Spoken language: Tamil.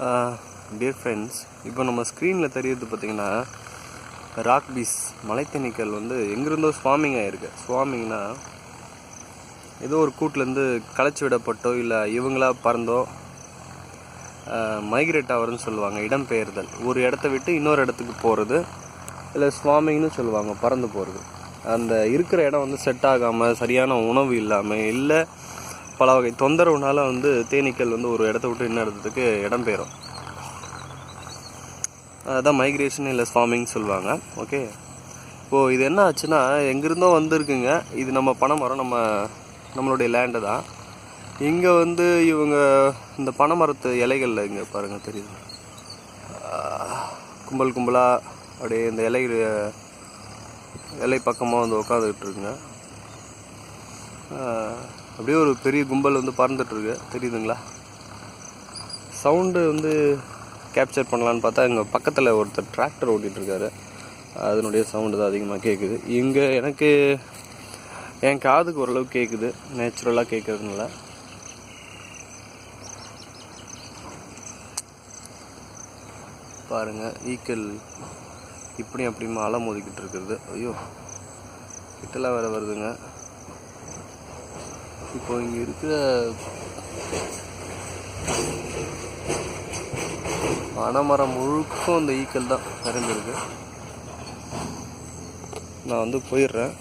டியர் ஃப்ரெண்ட்ஸ் இப்போ நம்ம ஸ்க்ரீனில் தெரியுது பார்த்தீங்கன்னா ராக் பீஸ் மலைத்தேனீக்கள் வந்து எங்கேருந்தோ ஸ்வாமிங் ஆகிருக்கு ஸ்வாமிங்னா ஏதோ ஒரு கூட்டிலேருந்து களைச்சி விடப்பட்டோ இல்லை இவங்களா பறந்தோ மைக்ரேட் ஆகிறதுன்னு சொல்லுவாங்க இடம்பெயர்தல் ஒரு இடத்த விட்டு இன்னொரு இடத்துக்கு போகிறது இல்லை ஸ்வாமிங்னு சொல்லுவாங்க பறந்து போகிறது அந்த இருக்கிற இடம் வந்து செட் ஆகாமல் சரியான உணவு இல்லாமல் இல்லை பல வகை. தொந்தரவுனால வந்து தேனீக்கள் வந்து ஒரு இடத்த விட்டு இன்னும் இடத்துக்கு இடம்பெயரும் அதுதான் மைக்ரேஷன் இல்லை ஸ்வாமிங் சொல்லுவாங்க. ஓகே இப்போது இது என்ன ஆச்சுன்னா எங்கேருந்தோ வந்திருக்குங்க. இது நம்ம பனைமரம் நம்ம நம்மளுடைய லேண்டு தான் இங்கே வந்து இவங்க இந்த பனைமரத்து இலைகளில் இங்கே பாருங்கள் தெரியுது? கும்பல் கும்பலாக அப்படியே இந்த இலை இலை பக்கமாக வந்து உட்காந்துக்கிட்டு இருக்குங்க. அப்படியே ஒரு பெரிய கும்பல் வந்து பறந்துட்டுருக்கு. தெரியுதுங்களா? சவுண்டு வந்து கேப்சர் பண்ணலான்னு பார்த்தா இங்கே பக்கத்தில் ஒருத்தர் டிராக்டர் ஓட்டிகிட்ருக்காரு அதனுடைய சவுண்டு தான் அதிகமாக கேட்குது இங்கே எனக்கு என் காதுக்கு ஓரளவுக்கு கேட்குது நேச்சுரலாக கேட்குறதுனால பாருங்கள் ஈக்கல் இப்படி அப்படியுமா அலை மோதிக்கிட்டு இருக்கிறது. ஐயோ கிட்டலாம் வேறு வருதுங்க. இப்போ இங்கே இருக்கிற பனைமரம் முழுக்கும் அந்த ஈக்கள் தான் நிறைஞ்சிருக்கு. நான் வந்து போயிடுறேன்.